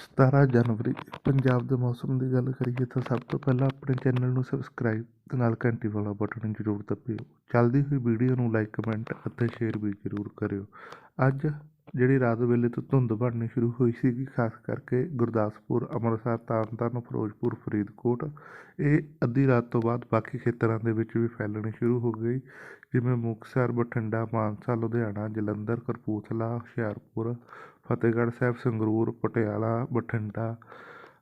ਸਤਾਰਾਂ ਜਨਵਰੀ, ਪੰਜਾਬ ਦੇ ਮੌਸਮ ਦੀ ਗੱਲ ਕਰੀਏ ਤਾਂ ਸਭ ਤੋਂ ਪਹਿਲਾਂ ਆਪਣੇ ਚੈਨਲ ਨੂੰ ਸਬਸਕ੍ਰਾਈਬ ਤੇ ਨਾਲ ਘੰਟੀ ਵਾਲਾ ਬਟਨ ਜ਼ਰੂਰ ਦਬਿਓ। ਚੱਲਦੀ ਹੋਈ ਵੀਡੀਓ ਨੂੰ ਲਾਈਕ ਕਮੈਂਟ ਅਤੇ ਸ਼ੇਅਰ ਵੀ ਜ਼ਰੂਰ ਕਰਿਓ। ਅੱਜ ਜਿਹੜੀ ਰਾਤ ਵੇਲੇ ਤੋਂ ਧੁੰਦ ਬਣਨੀ ਸ਼ੁਰੂ ਹੋਈ ਸੀਗੀ, ਖਾਸ ਕਰਕੇ ਗੁਰਦਾਸਪੁਰ, ਅੰਮ੍ਰਿਤਸਰ, ਤਰਨਤਾਰਨ, ਫਿਰੋਜ਼ਪੁਰ, ਫਰੀਦਕੋਟ, ਇਹ ਅੱਧੀ ਰਾਤ ਤੋਂ ਬਾਅਦ ਬਾਕੀ ਖੇਤਰਾਂ ਦੇ ਵਿੱਚ ਵੀ ਫੈਲਣੀ ਸ਼ੁਰੂ ਹੋ ਗਈ। ਜਿਵੇਂ ਮੁਕਤਸਰ, ਬਠਿੰਡਾ, ਮਾਨਸਾ, ਲੁਧਿਆਣਾ, ਜਲੰਧਰ, ਕਪੂਰਥਲਾ, ਹੁਸ਼ਿਆਰਪੁਰ, ਫਤਿਹਗੜ੍ਹ ਸਾਹਿਬ, ਸੰਗਰੂਰ, ਪਟਿਆਲਾ, ਬਠਿੰਡਾ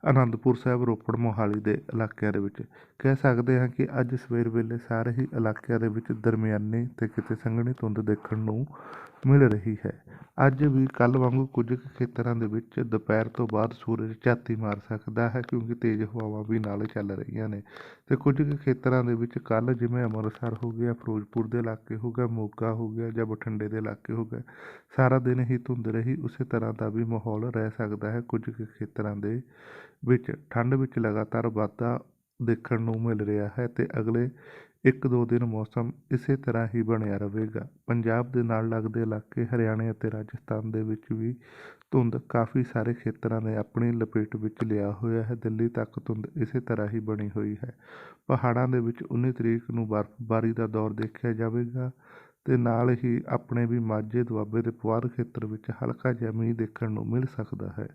ਅਨੰਦਪੁਰ ਸਾਹਿਬ ਰੋਪੜ ਮੋਹਾਲੀ ਦੇ ਇਲਾਕਿਆਂ ਦੇ ਵਿੱਚ। ਕਹਿ ਸਕਦੇ ਹਾਂ ਕਿ ਅੱਜ ਸਵੇਰ ਵੇਲੇ ਸਾਰੇ ਹੀ ਇਲਾਕਿਆਂ ਦੇ ਵਿੱਚ ਦਰਮਿਆਨੀ ਤੇ ਕਿਤੇ ਸੰਘਣੀ ਧੁੰਦ ਦੇਖਣ ਨੂੰ ਮਿਲ ਰਹੀ ਹੈ। ਅੱਜ ਵੀ ਕੱਲ ਵਾਂਗੂ ਕੁਝ ਕੁ ਖੇਤਰਾਂ ਦੇ ਵਿੱਚ ਦੁਪਹਿਰ ਤੋਂ ਬਾਅਦ ਸੂਰਜ ਝਾਤੀ ਮਾਰ ਸਕਦਾ ਹੈ ਕਿਉਂਕਿ ਤੇਜ਼ ਹਵਾਵਾਂ ਵੀ ਨਾਲ ਚੱਲ ਰਹੀਆਂ ਨੇ। ਤੇ ਕੁਝ ਕੁ ਖੇਤਰਾਂ ਦੇ ਵਿੱਚ ਕੱਲ ਜਿਵੇਂ ਅੰਮ੍ਰਿਤਸਰ ਹੋ ਗਿਆ, ਫਿਰੋਜ਼ਪੁਰ ਦੇ ਇਲਾਕੇ ਹੋ ਗਿਆ, ਮੋਗਾ ਹੋ ਗਿਆ ਜਾਂ ਬਠਿੰਡੇ ਦੇ ਇਲਾਕੇ ਹੋ ਗਿਆ ਸਾਰਾ ਦਿਨ ਹੀ ਧੁੰਦ ਰਹੀ, ਉਸੇ ਤਰ੍ਹਾਂ ਦਾ ਵੀ ਮਾਹੌਲ ਰਹਿ ਸਕਦਾ ਹੈ ਕੁਝ ਕੁ ਖੇਤਰਾਂ ਦੇ ਵਿੱਚ ਠੰਡ ਵਿੱਚ ਲਗਾਤਾਰ ਵਾਧਾ ਦੇਖਣ ਨੂੰ ਮਿਲ ਰਿਹਾ ਹੈ ਅਤੇ ਅਗਲੇ ਇੱਕ ਦੋ ਦਿਨ ਮੌਸਮ ਇਸੇ ਤਰ੍ਹਾਂ ਹੀ ਬਣਿਆ ਰਹੇਗਾ। ਪੰਜਾਬ ਦੇ ਨਾਲ ਲੱਗਦੇ ਇਲਾਕੇ ਹਰਿਆਣੇ ਅਤੇ ਰਾਜਸਥਾਨ ਦੇ ਵਿੱਚ ਵੀ ਧੁੰਦ ਕਾਫੀ ਸਾਰੇ ਖੇਤਰਾਂ ਨੇ ਆਪਣੀ ਲਪੇਟ ਵਿੱਚ ਲਿਆ ਹੋਇਆ ਹੈ। ਦਿੱਲੀ ਤੱਕ ਧੁੰਦ ਇਸੇ ਤਰ੍ਹਾਂ ਹੀ ਬਣੀ ਹੋਈ ਹੈ। ਪਹਾੜਾਂ ਦੇ ਵਿੱਚ 19 ਤਰੀਕ ਨੂੰ ਬਰਫ਼ਬਾਰੀ ਦਾ ਦੌਰ ਦੇਖਿਆ ਜਾਵੇਗਾ ਤੇ ਨਾਲ ਹੀ ਆਪਣੇ ਵੀ ਮਾਝੇ ਦੁਆਬੇ ਦੇ ਪੁਆਧ ਖੇਤਰ ਵਿੱਚ ਹਲਕਾ ਜਿਹਾ ਮੀਂਹ ਦੇਖਣ ਨੂੰ ਮਿਲ ਸਕਦਾ ਹੈ।